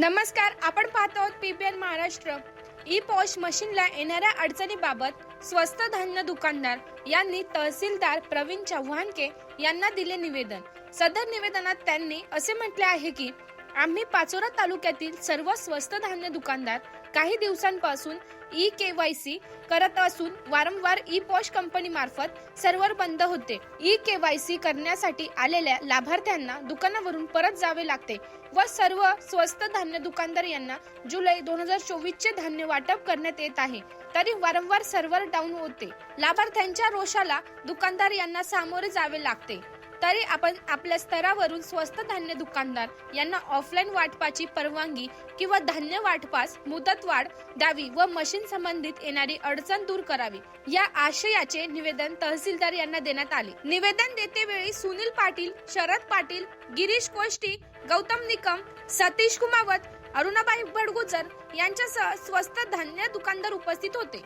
नमस्कार आपण पाहतो आहोत पीबीएन महाराष्ट्र. ई पॉश मशीनला येणाऱ्या अडचणीबाबत स्वस्त धान्य दुकानदार यांनी तहसीलदार प्रवीण चव्हाणके यांना दिले निवेदन. सदर निवेदनात त्यांनी असे म्हटले आहे की आम्ही पाचोरा तालुक्यातील सर्व स्वस्त धान्य दुकानदार काही दिवसांपासून ई के वाय सी करत असून वारंवार ई पॉश कंपनी मार्फत सर्व्हर बंद होते. ई के वाय सी करण्यासाठी आलेल्या लाभार्थ्यांना दुकानावरून परत जावे लागते व सर्व स्वस्त धान्य दुकानदार यांना जुलै दोन हजार चोवीस चे धान्य वाटप करण्यात येत आहे. तरी वारंवार सर्व्हर डाऊन होते. लाभार्थ्यांच्या रोषाला दुकानदार यांना सामोरे जावे लागते. तरी आपण आपल्या स्तरावरून स्वस्त धान्य दुकानदार यांना ऑफलाईन वाटपाची परवानगी किंवा धान्य वाटपास मुदतवाढ द्यावी व मशीन संबंधित येणारी अडचण दूर करावी या आशयाचे निवेदन तहसीलदार यांना देण्यात आले. निवेदन देते वेळी सुनील पाटील शरद पाटील गिरीश कोष्टी गौतम निकम सतीश कुमावत अरुणाबाई भडगुजर यांच्यासह स्वस्त धान्य दुकानदार उपस्थित होते.